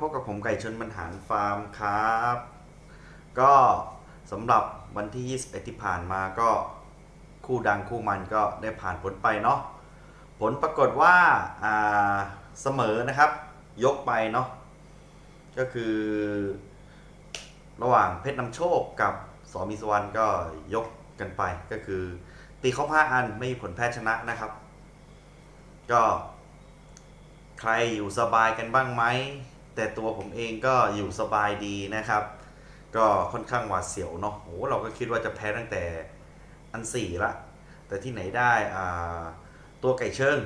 พบกับผมไก่ชนบรรหารฟาร์มครับ ก็สำหรับวันที่ 21 ที่ผ่านมาก็คู่ดังคู่มันก็ได้ผ่านผลไปเนาะผลปรากฏว่าอ่าเสมอนะครับ ยกไปเนาะก็คือ ระหว่างเพชรนำโชคกับสอมีสวรรณก็ยกกันไปก็คือ ตีเขาห้าอันไม่มีผลแพ้ชนะนะครับ ก็ใครอยู่สบายกันบ้างไหม แต่ตัวผมเองก็อยู่สบายดีนะครับ ก็ค่อนข้างหวาดเสียวเนาะโอ้เราก็คิดว่าจะแพ้ตั้งแต่อันสี่ละ แต่ที่ไหนได้อ่าตัวไก่เชิง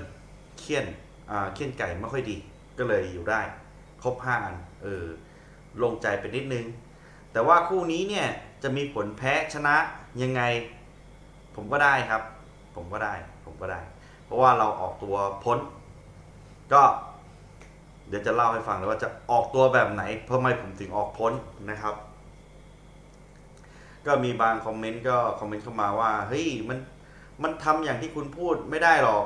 เคี่ยนอ่าเคี่ยนไก่ไม่ค่อยดี ก็เลยอยู่ได้ ครบห้าอันเออโลงใจไปนิดนึง แต่ว่าคู่นี้เนี่ยจะมีผลแพ้ชนะยังไง ผมก็ได้ครับ ผมก็ได้ ผมก็ได้ เพราะว่าเราออกตัวพ้น ก็ เดี๋ยวจะเล่าให้ฟังเลยว่าจะออกตัวแบบไหนเพื่อไม่ผมถึงออกพ้นนะครับ ก็มีบางคอมเมนต์ก็คอมเมนต์เข้ามาว่าเฮ้ยมันมันทำอย่างที่คุณพูดไม่ได้หรอก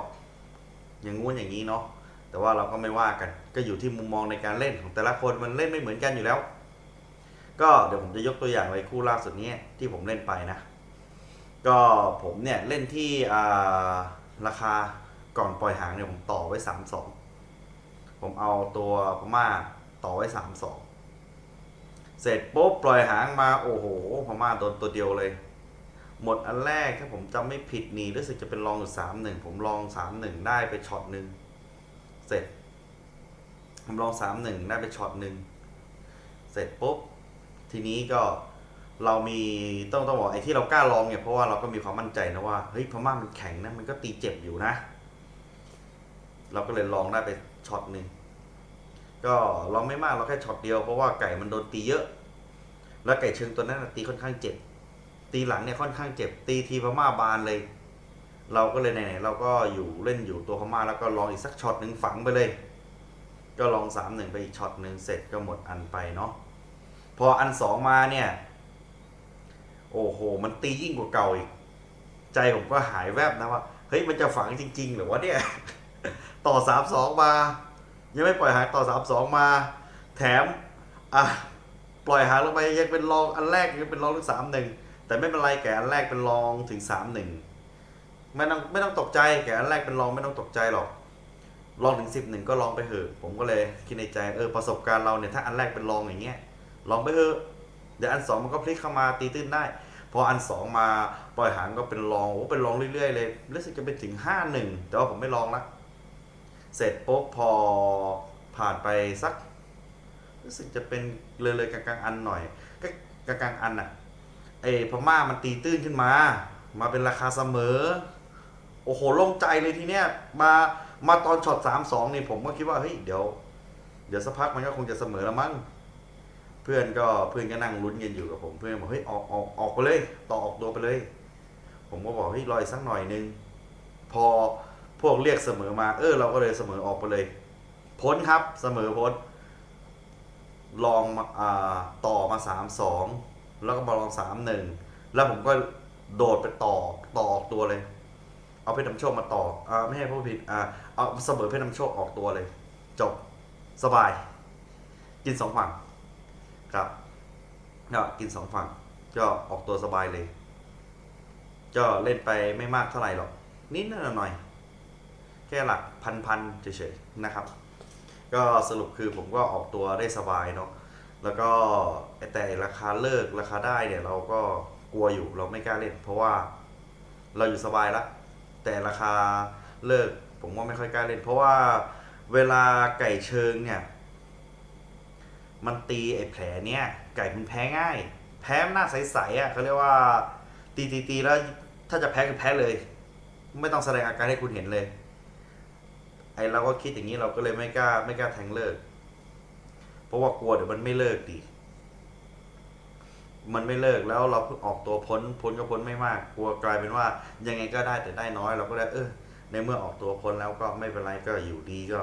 อย่างงู้นอย่างนี้เนาะแต่ว่าเราก็ไม่ว่ากัน ก็อยู่ที่มุมมองในการเล่นของแต่ละคนมันเล่นไม่เหมือนกันอยู่แล้ว ก็เดี๋ยวผมจะยกตัวอย่างเลยคู่ล่าสุดนี้ที่ผมเล่นไปนะ ก็ผมเนี่ยเล่นที่ราคาก่อนปล่อยหางเนี่ยผมต่อไว้สามสอง ผมเอาตัวพม่าต่อไว้สามสองเสร็จปุ๊บปล่อยหางมาโอ้โหพม่าโดนตัวเดียวเลย หมดอันแรกถ้าผมจำไม่ผิดนี่รู้สึกจะเป็นลองอยู่สามหนึ่งผมลองสามหนึ่งได้ไปช็อตหนึ่งเสร็จ ผมลองสามหนึ่งได้ไปช็อตหนึ่งเสร็จปุ๊บทีนี้ก็เรามีต้องต้องบอกไอ้ที่เรากล้าลองเนี่ยเพราะว่าเราก็มีความมั่นใจนะว่าเฮ้ยพม่ามันแข็งนะมันก็ตีเจ็บอยู่นะ เราก็เลยลองได้ไป ช็อตหนึ่งก็ลองไม่มากเราแค่ช็อตเดียวเพราะว่าไก่มันโดนตีเยอะ แล้วไก่เชิงตัวนั้นตีค่อนข้างเจ็บ ตีหลังเนี่ยค่อนข้างเจ็บ ตีทีพม่าบานเลย เราก็เลยไหนๆเราก็อยู่เล่นอยู่ตัวพม่าแล้วก็ลองอีกสักช็อตหนึ่งฝังไปเลย ก็ลองสามหนึ่งไปอีกช็อตหนึ่งเสร็จก็หมดอันไปเนาะพออันสองมาเนี่ยโอ้โห มันตียิ่งกว่าเก่าอีก ใจผมก็หายแวบนะว่า เฮ้ย มันจะฝังจริง ๆ หรือวะเนี่ย ต่อสามสองมา ยังไม่ปล่อยหางต่อสามสองมา แถมอะปล่อยหางลงไปยังเป็นรองอันแรกยังเป็นรองถึงสามหนึ่งแต่ไม่เป็นไรแกอันแรกเป็นรองถึงสามหนึ่งไม่ต้องไม่ต้องตกใจแกอันแรกเป็นรองไม่ต้องตกใจหรอกลองถึงสิบหนึ่งก็ลองไปเถอะผมก็เลยคิดในใจเออประสบการณ์เราเนี่ยถ้าอันแรกเป็นรองอย่างเงี้ยลองไปเถอะเดี๋ยวอันสองมันก็พลิกเข้ามาตีตื้นได้ พออันสองมาปล่อยหางก็เป็นรองโอ้เป็นรองเรื่อยๆเลยรู้สึกจะไปถึงห้าหนึ่งแต่ว่าผมไม่ลองละ เสร็จปุ๊บพอผ่านไปสักรู้สึกจะเป็นเลยเลยๆกลางๆอันหน่อยก็กลางๆอันอะไอพม่ามันตีตื้นขึ้นมา มาเป็นราคาเสมอ โอ้โหโล่งใจเลยทีเนี้ยมามาตอนช็อตสามสองนี่ผมก็คิดว่าเฮ้ยเดี๋ยว เดี๋ยวสักพักมันก็คงจะเสมอแล้วมั้งเพื่อนก็เพื่อนก็นั่งลุ้นกันอยู่กับผมเพื่อนบอกเฮ้ยออกออกออกไปเลย ต่อออกตัวไปเลย ผมก็บอกเฮ้ยรออีกสักหน่อยนึงพอ วกเรียกเสมอมา เออ เราก็เลยเสมอออกไปเลย พ้นครับเสมอพ้น ลองอ่าต่อมาสามสองแล้วก็มาลองสามหนึ่งแล้วผมก็โดดไปต่อต่อออกตัวเลย เอาเพชรน้ำโชคมาต่ออ่าไม่ให้ผู้ผิดอ่าเอาเสมอเพชรน้ำโชคออกตัวเลย จบสบาย กินสองฝั่งครับก็กินสองฝั่งก็ออกตัวสบายเลยก็เล่นไปไม่มากเท่าไหร่หรอกนิดหน่อย ค่หลักพันๆเฉยๆนะครับ ก็สรุปคือผมก็ออกตัวได้สบายเนาะแล้วก็แต่ราคาเลิกราคาได้เนี่ยเราก็กลัวอยู่เราไม่กล้าเล่น เพราะว่าเราอยู่สบายละแต่ราคาเลิกผมว่าไม่ค่อยกล้าเล่น เพราะว่าเวลาไก่เชิงเนี่ย มันตีไอ้แผลเนี้ยไก่มันแพ้ง่าย แพ้หน้าใสๆอะเขาเรียกว่าตีตีตีแล้วถ้าจะแพ้คือแพ้เลย ไม่ต้องแสดงอาการให้คุณเห็นเลย ไอ้เราก็คิดอย่างนี้เราก็เลยไม่กล้าไม่กล้าแทงเลิก เพราะว่ากลัวเดี๋ยวมันไม่เลิกดิมันไม่เลิกแล้วเราเพิ่งออกตัวพ้นพ้นก็พ้นไม่มากกลัวกลายเป็นว่า ยังไงก็ได้แต่ได้น้อย เราก็เลยเออ ในเมื่อออกตัวพ้นแล้วก็ไม่เป็นไรก็อยู่ดีก็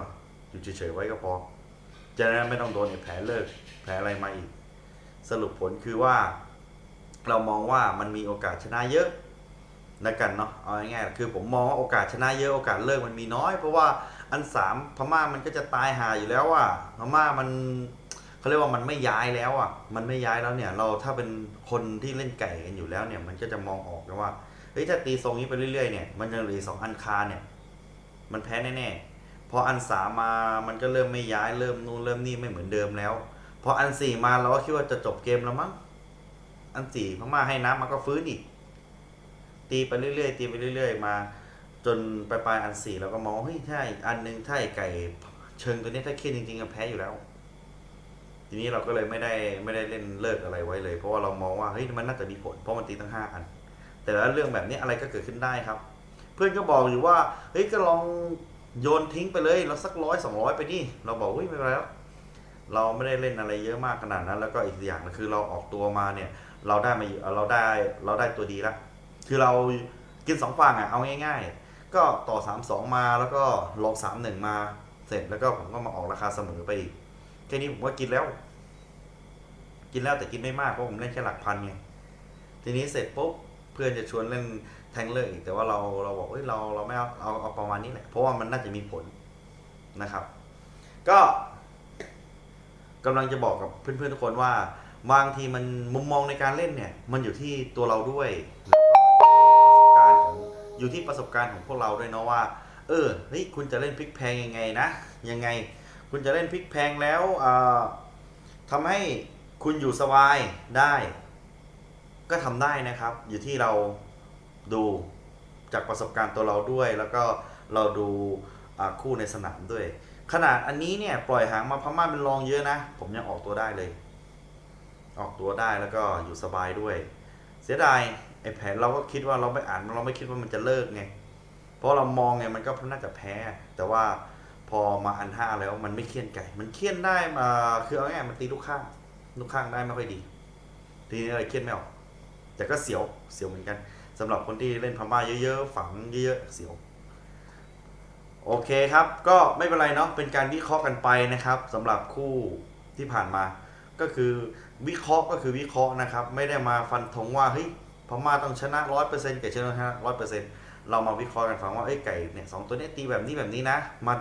อยู่เฉยๆไว้ก็พอจะได้ไม่ต้องโดนแผลเลิกแผลอะไรมาอีก สรุปผลคือว่า เรามองว่ามันมีโอกาสชนะเยอะ นะกันเนาะเอาง่ายๆคือผมมองว่าโอกาสชนะเยอะโอกาสเลิกมันมีน้อย เพราะว่าอันสามพม่ามันก็จะตายหาอยู่แล้วอะพม่ามันเขาเรียกว่ามันไม่ย้ายแล้วอะมันไม่ย้ายแล้วเนี่ย เราถ้าเป็นคนที่เล่นไก่กันอยู่แล้วเนี่ย มันก็จะมองออกนะว่าเฮ้ยถ้าตีทรงนี้ไปเรื่อยๆเนี่ยมันยังเหลือสองอันคาเนี่ย มันแพ้แน่ๆพออันสามมามันก็เริ่มไม่ย้ายเริ่มนู่นเริ่มนี่ไม่เหมือนเดิมแล้วพออันสี่มาเราก็คิดว่าจะจบเกมแล้วมั้งอันสี่พม่าให้น้ำมันก็ฟื้นอีก ตีไปเรื่อยๆ ตีไปเรื่อย ๆ มา จนปลายๆอันสี่เราก็มองเฮ้ยถ้าอีกอันหนึงถ้าไก่เชิงตัวนี้ถ้าเคียดจริงๆก็แพ้อยู่แล้ว ทีนี้เราก็เลยไม่ได้ไม่ได้เล่นเลิกอะไรไว้เลย เพราะว่าเรามองว่าเฮ้ยมันน่าจะมีผลเพราะมันตีตั้งห้าอัน แต่แล้วเรื่องแบบนี้อะไรก็เกิดขึ้นได้ครับ เพื่อนก็บอกอยู่ว่าเฮ้ยก็ลองโยนทิ้งไปเลยแล้วสักร้อยสองร้อยไปดิเราบอกเฮ้ยไม่เป็นไรแล้วเราไม่ได้เล่นอะไรเยอะมากขนาดนั้น แล้วก็อีกอย่างนึงคือเราออกตัวมาเนี่ย เราได้มาเอ่อเราได้เราได้ตัวดีละ คือเรากินสองฝั่งอะเอาง่ายๆ ก็ต่อสามสองมาแล้วก็ลงสามหนึ่งมาเสร็จแล้วก็ผมก็มาออกราคาเสมอไปอีกแค่นี้ผมก็กินแล้ว กินแล้วแต่กินไม่มากเพราะผมเล่นแค่หลักพันไงทีนี้เสร็จปุ๊บเพื่อนจะชวนเล่นแทงเลอร์อีกแต่ว่าเราเราบอกเอ้ยเราเราไม่เอาเอาเอาประมาณนี้แหละเพราะว่ามันน่าจะมีผลนะครับ ก็กำลังจะบอกกับเพื่อนๆทุกคนว่าบางทีมันมุมมองในการเล่นเนี่ย มันอยู่ที่ตัวเราด้วยแอยู่ที่ประสบการณ์ของพวกเราด้วยเนาะว่า เออเฮ้ยคุณจะเล่นพลิกแพงยังไงนะ ยังไง คุณจะเล่นพลิกแพงแล้วอ่าทำให้คุณอยู่สบายได้ ก็ทำได้นะครับ อยู่ที่เราดูจากประสบการณ์ตัวเราด้วย แล้วก็เราดูคู่ในสนามด้วย ขนาดอันนี้เนี่ยปล่อยหางมาพม่าเป็นรองเยอะนะ ผมยังออกตัวได้เลย ออกตัวได้แล้วก็อยู่สบายด้วย เสียดาย ไอ้แผนเราก็คิดว่าเราไม่อ่านเราไม่คิดว่ามันจะเลิกไงเพราะเรามองไงมันก็น่าจะแพ้ แต่ว่าพอมาอันห้าแล้วมันไม่เคี่ยนไก่มันเคี่ยนได้มาคือเอาง่ายมันตีลูกข้างลูกข้างได้ไม่ค่อยดี ทีนี้อะไรเคี่ยนไม่ออกแต่ก็เสียวเสียวเหมือนกันสำหรับคนที่เล่นพม่าเยอะๆฝังเยอะๆเสียวโอเคครับ ก็ไม่เป็นไรเนาะเป็นการวิเคราะห์กันไปนะครับสำหรับคู่ที่ผ่านมา ก็คือวิเคราะห์ก็คือวิเคราะห์นะครับ ไม่ได้มาฟันธงว่าเฮ้ย ม่าต้องชนะร้อยเปอร์เซ็นต์ไก่ชนะร้อยเปอร์เซ็นต์เรามาวิเคราะห์กันฟังว่าเอ้ไก่เนี่ยสองตัวนี้ตีแบบนี้แบบนี้นะมา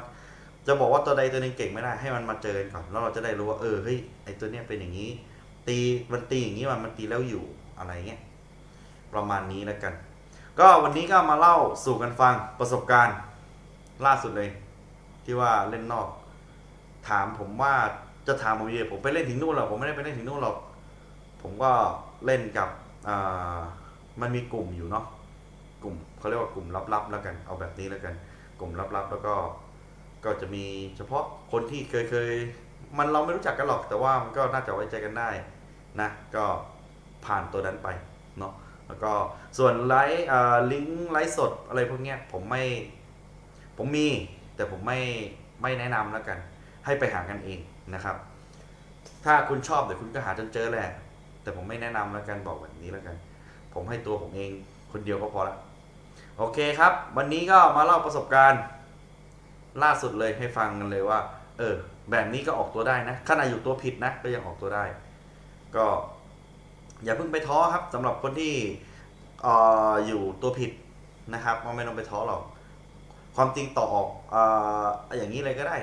จะบอกว่าตัวใดตัวหนึงเก่งไม่ได้ให้มันมาเจอกันก่อนแล้วเราจะได้รู้ว่าเออเฮ้ยไอ้ตัวเนี้ยเป็นอย่างนี้ ตีมันตีอย่างนี้มันมันตีแล้วอยู่อะไรเงี้ยประมาณนี้แล้วกัน ก็วันนี้ก็มาเล่าสู่กันฟังประสบการณ์ ล่าสุดเลย ที่ว่าเล่นนอก ถามผมว่าจะถามผมเยอะผมไปเล่นถึงนู่นหรอผมไม่ได้ไปเล่นถึงนู่นหรอกผมก็เล่นกับอ่า มันมีกลุ่มอยู่เนาะกลุ่มเขาเรียกว่ากลุ่มลับๆแล้วกัน เอาแบบนี้แล้วกัน กลุ่มลับๆแล้วก็ก็จะมีเฉพาะคนที่เคยเคยมันเราไม่รู้จักกันหรอก แต่ว่ามันก็น่าจะไว้ใจกันได้นะ ก็ผ่านตัวนั้นไปเนาะแล้วก็ส่วนไลฟ์อ่ลิงก์ไลฟ์สดอะไรพวกเนี้ยผมไม่ผมมีแต่ผมไม่ไม่แนะนำแล้วกัน ให้ไปหากันเองนะครับ ถ้าคุณชอบเดี๋ยวคุณก็หาจนเจอแหละแต่ผมไม่แนะนำแล้วกันบอกแบบนี้แล้วกัน ผมให้ตัวผมเองคนเดียวก็พอละโอเคครับ วันนี้ก็มาเล่าประสบการณ์ ล่าสุดเลยให้ฟังกันเลยว่า เออ แบบนี้ก็ออกตัวได้นะขณะอยู่ตัวผิดนะก็ยังออกตัวได้ ก็ อย่าเพิ่งไปท้อครับสำหรับคนที่อออยู่ตัวผิดนะครับก็ไม่ต้องไปท้อหรอกความจริงต่อออกออย่างนี้เลยก็ได้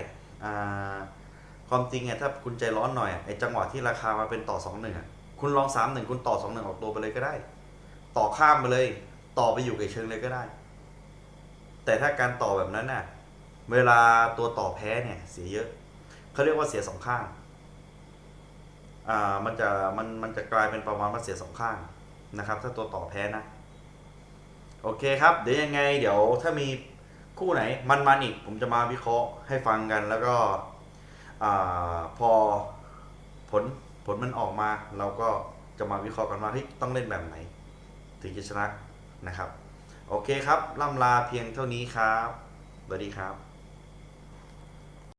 ความจริงเนี่ยถ้าคุณใจร้อนหน่อยไอ้จังหวะที่ราคามาเป็นต่อสองหนึ่งคุณลองสามหนึ่งคุณต่อสองหนึ่งออกตัวไปเลยก็ได้ ต่อข้ามไปเลย ต่อไปอยู่กับเชิงเลยก็ได้ แต่ถ้าการต่อแบบนั้นน่ะ เวลาตัวต่อแพ้เนี่ยเสียเยอะเขาเรียกว่าเสียสองข้างอ่ามันจะมันมันจะกลายเป็นประมาณว่าเสียสองข้างนะครับ ถ้าตัวต่อแพ้นะ โอเคครับ เดี๋ยวยังไง เดี๋ยวถ้ามีคู่ไหน มันมันอีกผมจะมาวิเคราะห์ให้ฟังกันแล้วก็อ่าพอผลผลมันออกมา เราก็จะมาวิเคราะห์กันว่าเฮ้ยต้องเล่นแบบไหนีกิจะชนะนะครับ โอเคครับล่ำลาเพียงเท่านี้ครับสวัสดีครับ